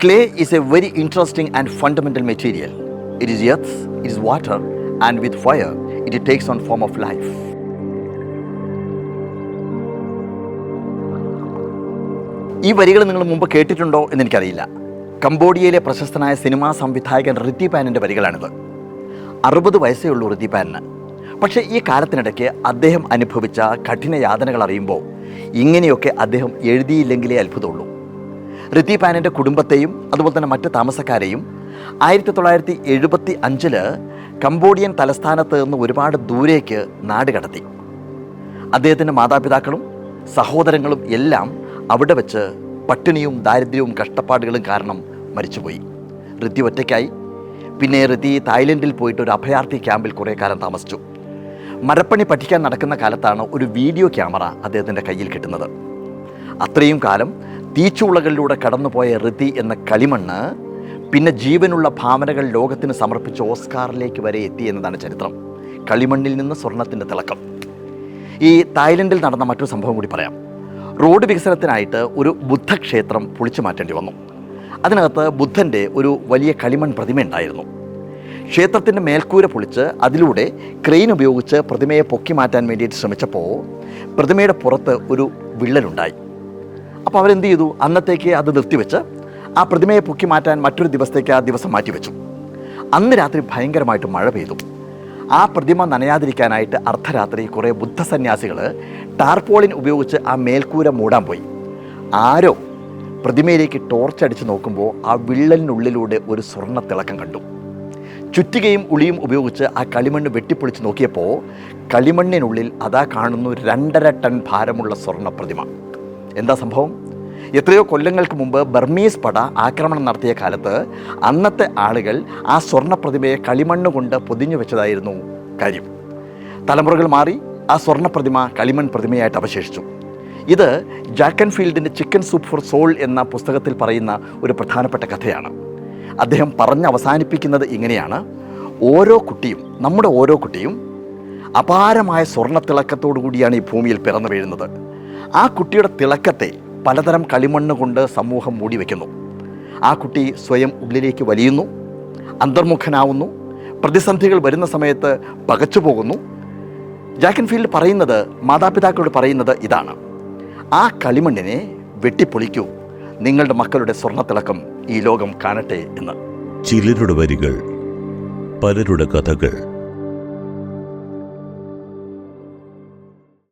Clay is a very interesting and fundamental material. It is earth, it is water, and with fire, it takes on form of life. ഈ വരികൾ നിങ്ങൾ മുമ്പ് കേട്ടിട്ടുണ്ടോ എന്ന് എനിക്കറിയില്ല കംബോഡിയയിലെ പ്രശസ്തനായ സിനിമാ സംവിധായകൻ ഋതി പാനിന്റെ വരികളാണിത് അറുപത് വയസ്സേ ഉള്ളൂ ഋതി പാനിന് പക്ഷേ ഈ കാലത്തിനിടയ്ക്ക് അദ്ദേഹം അനുഭവിച്ച കഠിന യാതനകൾ അറിയുമ്പോൾ ഇങ്ങനെയൊക്കെ അദ്ദേഹം എഴുതിയില്ലെങ്കിലേ അത്ഭുതമുള്ളൂ റിത്തി പാനിന്റെ കുടുംബത്തെയും അതുപോലെ തന്നെ മറ്റ് താമസക്കാരെയും ആയിരത്തി തൊള്ളായിരത്തി എഴുപത്തി അഞ്ചിൽ കംബോഡിയൻ തലസ്ഥാനത്ത് നിന്ന് ഒരുപാട് ദൂരേക്ക് നാട് കടത്തി. അദ്ദേഹത്തിന്റെ മാതാപിതാക്കളും സഹോദരങ്ങളും എല്ലാം അവിടെ വെച്ച് പട്ടിണിയും ദാരിദ്ര്യവും കഷ്ടപ്പാടുകളും കാരണം മരിച്ചുപോയി. ഋതി ഒറ്റയ്ക്കായി. പിന്നെ ഋതി തായ്ലൻഡിൽ പോയിട്ട് ഒരു അഭയാർത്ഥി ക്യാമ്പിൽ കുറേ കാലം താമസിച്ചു. മരപ്പണി പഠിക്കാൻ നടക്കുന്ന കാലത്താണ് ഒരു വീഡിയോ ക്യാമറ അദ്ദേഹത്തിന്റെ കയ്യിൽ കിട്ടുന്നത്. അത്രയും കാലം തീച്ചുളകളിലൂടെ കടന്നുപോയ ഋതി എന്ന കളിമണ്ണ് പിന്നെ ജീവനുള്ള ഭാവനകൾ ലോകത്തിന് സമർപ്പിച്ച ഓസ്കാറിലേക്ക് വരെ എത്തി എന്നതാണ് ചരിത്രം. കളിമണ്ണിൽ നിന്ന് സ്വർണത്തിന്റെ തിളക്കം. ഈ തായ്ലൻഡിൽ നടന്ന മറ്റൊരു സംഭവം കൂടി പറയാം. റോഡ് വികസനത്തിനായിട്ട് ഒരു ബുദ്ധക്ഷേത്രം പൊളിച്ചു മാറ്റേണ്ടി വന്നു. അതിനകത്ത് ബുദ്ധന്റെ ഒരു വലിയ കളിമൺ പ്രതിമ ഉണ്ടായിരുന്നു. ക്ഷേത്രത്തിന്റെ മേൽക്കൂര പൊളിച്ച് അതിലൂടെ ക്രെയിൻ ഉപയോഗിച്ച് പ്രതിമയെ പൊക്കി മാറ്റാൻ വേണ്ടിയിട്ട് ശ്രമിച്ചപ്പോൾ പ്രതിമയുടെ പുറത്ത് ഒരു വിള്ളലുണ്ടായി. അപ്പോൾ അവരെന്ത് ചെയ്തു? അന്നത്തേക്ക് അത് നിർത്തിവെച്ച് ആ പ്രതിമയെ പൊക്കി മാറ്റാൻ മറ്റൊരു ദിവസത്തേക്ക് ആ ദിവസം മാറ്റിവെച്ചു. അന്ന് രാത്രി ഭയങ്കരമായിട്ട് മഴ പെയ്തു. ആ പ്രതിമ നനയാതിരിക്കാനായിട്ട് അർദ്ധരാത്രി കുറേ ബുദ്ധസന്യാസികൾ ടാർപോളിൻ ഉപയോഗിച്ച് ആ മേൽക്കൂര മൂടാൻ പോയി. ആരോ പ്രതിമയിലേക്ക് ടോർച്ച് അടിച്ച് നോക്കുമ്പോൾ ആ വിള്ളലിനുള്ളിലൂടെ ഒരു സ്വർണ തിളക്കം കണ്ടു. ചുറ്റികയും ഉളിയും ഉപയോഗിച്ച് ആ കളിമണ്ണ് വെട്ടിപ്പൊളിച്ച് നോക്കിയപ്പോൾ കളിമണ്ണിനുള്ളിൽ അതാ കാണുന്നു രണ്ടര ടൺ ഭാരമുള്ള സ്വർണ പ്രതിമ. എന്താ സംഭവം? എത്രയോ കൊല്ലങ്ങൾക്ക് മുമ്പ് ബർമീസ് പട ആക്രമണം നടത്തിയ കാലത്ത് അന്നത്തെ ആളുകൾ ആ സ്വർണ പ്രതിമയെ കളിമണ്ണ് കൊണ്ട് പൊതിഞ്ഞു വെച്ചതായിരുന്നു. കാര്യം. തലമുറകൾ മാറി ആ സ്വർണ പ്രതിമ കളിമൺ പ്രതിമയായിട്ട് അവശേഷിച്ചു. ഇത് ജാക്കൻ ഫീൽഡിന്റെ ചിക്കൻ സൂപ്പ് ഫോർ സോൾ എന്ന പുസ്തകത്തിൽ പറയുന്ന ഒരു പ്രധാനപ്പെട്ട കഥയാണ്. അദ്ദേഹം പറഞ്ഞ് അവസാനിപ്പിക്കുന്നത് ഇങ്ങനെയാണ്. ഓരോ കുട്ടിയും നമ്മുടെ ഓരോ കുട്ടിയും അപാരമായ സ്വർണ തിളക്കത്തോടു കൂടിയാണ് ഈ ഭൂമിയിൽ പിറന്നു വീഴുന്നത്. ആ കുട്ടിയുടെ തിളക്കത്തെ പലതരം കളിമണ്ണ് കൊണ്ട് സമൂഹം മൂടി വയ്ക്കുന്നു ആ കുട്ടി സ്വയം ഉള്ളിലേക്ക് വലിയുന്നു അന്തർമുഖനാവുന്നു പ്രതിസന്ധികൾ വരുന്ന സമയത്ത് പകച്ചു പോകുന്നു. ജാക്കൻഫീൽഡ് പറയുന്നത് മാതാപിതാക്കളോട് പറയുന്നത് ഇതാണ്. ആ കളിമണ്ണിനെ വെട്ടിപ്പൊളിക്കൂ. നിങ്ങളുടെ മക്കളുടെ സ്വർണത്തിളക്കം ഈ ലോകം കാണട്ടെ എന്ന്. ചിലരുടെ വരികൾ പലരുടെ കഥകൾ